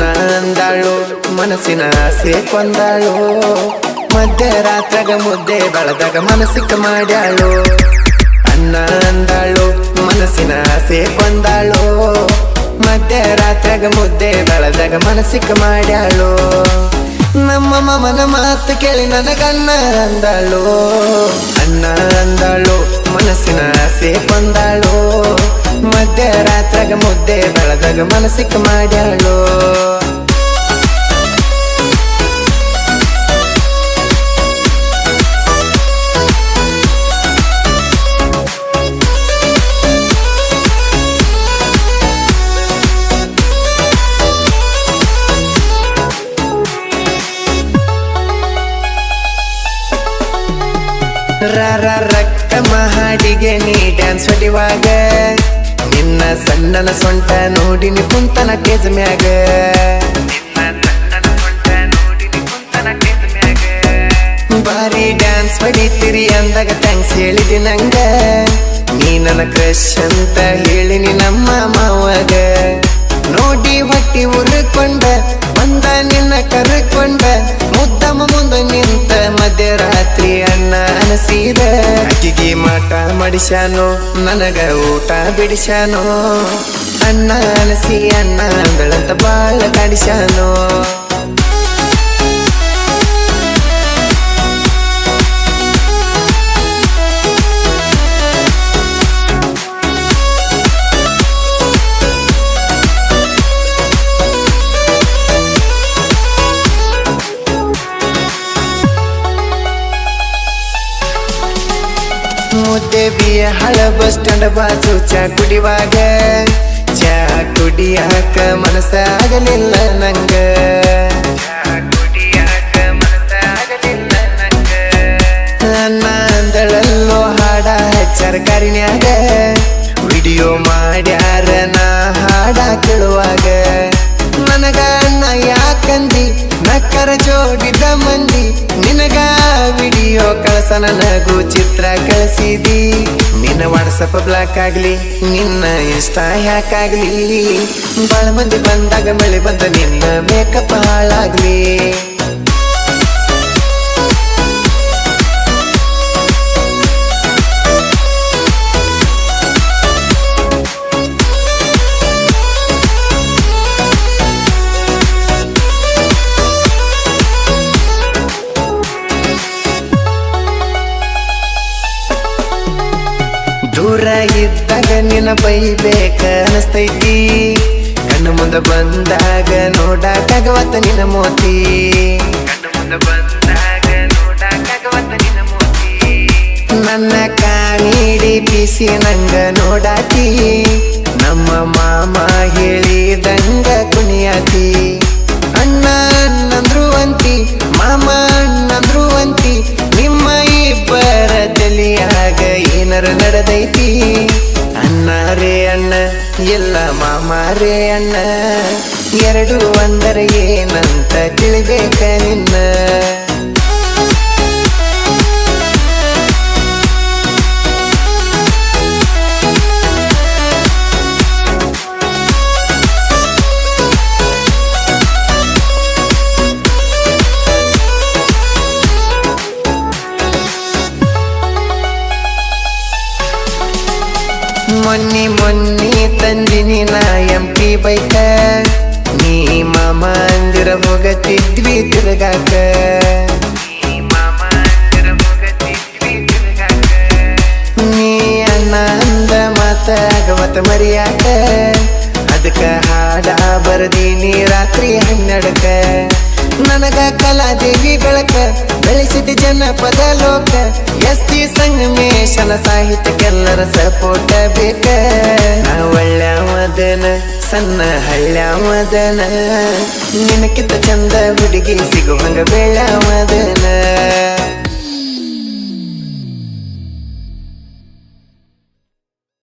ಅನ್ನ ಅಂದಾಳು, ಮನಸ್ಸಿನ ಆಸೆ ಕೊಂದಾಳು. ಮಧ್ಯರಾತ್ರಾಗ ಮುದ್ದೆ ಬಳದಾಗ ಮನಸ್ಸಿಗೆ ಮಾಡ್ಯಾಳು. ಅನ್ನ ಅಂದಾಳು, ಮನಸ್ಸಿನ ಆಸೆ ಕೊಂದಾಳು. ಮಧ್ಯರಾತ್ರಾಗ ಮುದ್ದೆ ಬಳದಾಗ ಮನಸ್ಸಿಗೆ ಮಾಡ್ಯಾಳು. ನಮ್ಮ ಮಮನ ಮಾತು ಕೇಳಿ ನನಗನ್ನ ಅಂದಾಳು. ಅನ್ನ ಅಂದಾಳು, ಮನಸ್ಸಿನ ಆಸೆ ಕೊಂದಾಳು. ಮಧ್ಯರಾತ್ರಾಗ ಮುದ್ದೆ ಬೆಳದಾಗ ಮನಸ್ಸಿಕ್ಕ ಮಾಡ್ಯಾಳು. ರಕ್ಕ ಮಹಾಡಿಗೆ ನೀ ಡ್ಯಾನ್ಸ್ ಹೊಡಿವಾಗ. ನಿನ್ನ ಸಣ್ಣನ ಸೊಂಟ ನೋಡಿನಿ ಕುಂತನ ಕೇಸ್ ಮ್ಯಾಗ. ಬಾರಿ ಡ್ಯಾನ್ಸ್ ಹೊಡಿತೀರಿ ಅಂದಾಗ ಥ್ಯಾಂಕ್ಸ್ ಹೇಳಿದಿ ನಂಗ. ನೀ ನನ್ನ ಕ್ರಶ್ ಅಂತ ಹೇಳಿನಿ ನಮ್ಮ ಮಾವಾಗ. ನೋಡಿ ಹೊಟ್ಟಿ ಉರ್ಕೊಂಡ, ಬಂದ ನಿನ್ನ ಕರ್ಕೊಂಡ. ಮುದ್ದಮ್ಮ ಮುಂದೆ ನಿಂತ ಮಧ್ಯರಾತ್ರಿ ಅಣ್ಣ ಅನಸಿದ. ಅಕ್ಕಿಗೆ ಮಾಟ ಮಡಿಸ್ಯಾನು, ನನಗ ಊಟ ಬಿಡಿಸ್ಯಾನು. ಅಣ್ಣ ಅನಿಸಿ ಅಣ್ಣ ಬೆಳಂತ ಬಾಳ ಕಾಡಿಸ್ಯಾನು ಹಳ ಬಸ್ ಸ್ಟ್ಯಾಂಡ್ ಬಾಜು ಚಾ ಕುಡಿವಾಗ. ಚಾ ಕುಡಿಯಾಕ ಮನಸ್ಸಾಗಲಿಲ್ಲ ನಂಗ. ಅನ್ನ ಅಂದಳಲ್ಲೋ ಹಾಡ ಹಚ್ಚಾರ ಕಾರಿನ್ಯಾಗ. ವಿಡಿಯೋ ಮಾಡ್ಯಾರ ನಾ ಹಾಡ ಕೇಳುವಾಗ. ನನಗ ಅಣ್ಣ ಯಾಕಂದಿ? ನಕ್ಕರ ಜೋಡಿದ ಮಂದಿ. ನಿನಗ ವಿಡಿಯೋ ಕಳಸ, ನನಗೂ ಚಿತ್ರ ಕಳಿಸಿದಿ. ನಿನ್ನ ವಾಟ್ಸಪ್ ಬ್ಲಾಕ್ ಆಗ್ಲಿ, ನಿನ್ನ ಇಷ್ಟ ಯಾಕಾಗ್ಲಿ ಬಾಳ ಮಂದಿ ಬಂದಾಗ ಮಳೆ ಬಂದ ನಿನ್ನ ಮೇಕಪ್ ಹಾಳಾಗ್ಲಿ. ದೂರ ಇದ್ದಾಗ ನಿನ್ನ ಬೈಬೇಕ ಅನಸ್ತೈತಿ. ಕಣ್ಣು ಮುಂದೆ ಬಂದಾಗ ನೋಡಕ್ಕಾಗವತ್ತ ನಿನ್ನ ಮೋತಿ. ನನ್ನ ಕಾಣಿಡಿ ಬಿಸಿ ನಂಗ ನೋಡಾಕಿ ನಮ್ಮ ಮಾಮ ಹೇಳಿದಂಗ ಏನರ ನಡೆದೈತಿ? ಅಣ್ಣ ರೇ ಅಣ್ಣ ಎಲ್ಲ ಮಾಮ ಅಣ್ಣ. ಎರಡು ಅಂದರೆ ಏನಂತ ತಿಳಿಬೇಕ ನಿನ್ನ? ಮೊನ್ನಿ ಮೊನ್ನೆ ತಂದಿನಿ ನಾ ಎಂ ಪಿ ಬೈಕ ನೀ ಮಾಮ ಅಂದಿರ ಹೋಗತಿದ್ವಿ ತಿರುಗಾಕ. ನೀ ಅಣ್ಣ ಅಂದ ಮಾತ ಆಗವತ ಮರಿಯಾಕ. ಅದಕ್ಕ ಹಾಡ ಬರದೀನಿ ರಾತ್ರಿ ಹನ್ನೆರಡಕ ನನಗ ಕಲಾದೇವಿ ಬೆಳಕ, ಬೆಳೆಸಿದ ಜನಪದ ಲೋಕ. ಎಸ್ ಟಿ ಸಂಗಮೇಶನ ಸಾಹಿತ್ಯಕ್ಕೆಲ್ಲರ ಸಪೋರ್ಟ ಬೇಕ. ಒಳ್ಳೆ ಒಳ್ಳ್ಯಾವದನ ಸಣ್ಣ ಹಳ್ಳ್ಯಾವದನ ನಿನಕಿತ ಚಂದ ಹುಡುಗಿ ಸಿಗುವಂಗ ಬೆಳ್ಯಾವದನ